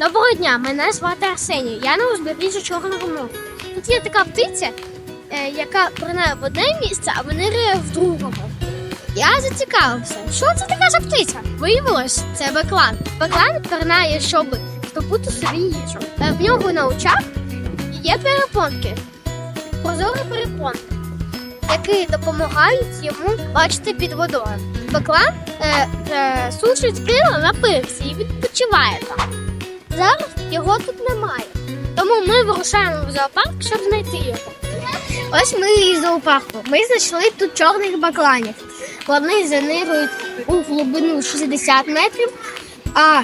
Доброго дня, мене звати Арсеній. Я на узбережжі Чорного моря. Тут є така птиця, е, яка пирнає в одне місце, а винирує в другому. Я зацікавився, що це така за птиця? Виявилось, це беклан. Беклан пирнає, щоб здобути собі їжу. Е, В нього на очах є перепонки, прозорі перепонки, які допомагають йому бачити під водою. Беклан е, е, сушить крила на пирсі і відпочиває там. Зараз його тут немає. Тому ми вирушаємо в зоопарк, щоб знайти його. Ось ми і в зоопарку. Ми знайшли тут чорних бакланів. Вони занирують у глибину 60 метрів, а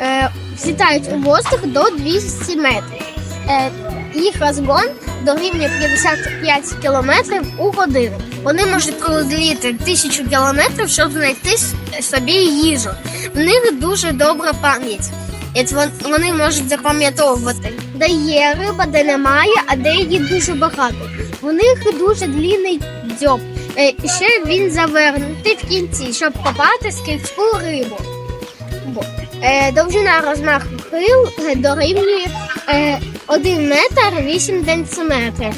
е, злітають у воздух до 200 метрів. Е, їх розгон дорівнює 55 кілометрів у годину. Вони можуть пролетіти тисячу кілометрів, щоб знайти собі їжу. В них дуже добра пам'ять. І вони можуть запам'ятовувати, де є риба, де немає, а де її дуже багато. У них дуже длінний дзьоб. Е, і ще він завернутий в кінці, щоб попати скільську рибу. Е, довжина розмаху крил е, дорівнює е, 1 метр 8 дециметрів.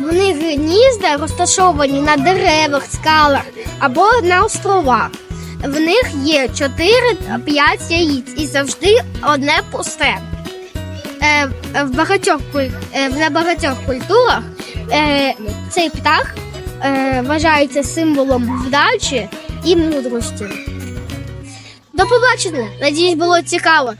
Вони гнізда розташовані на деревах, скалах або на островах. В них є 4-5 яїць і завжди одне пусте. Е, в багатьох, е, на багатьох культурах е, цей птах вважається символом вдачі і мудрості. До побачення! Надіюсь, було цікаво.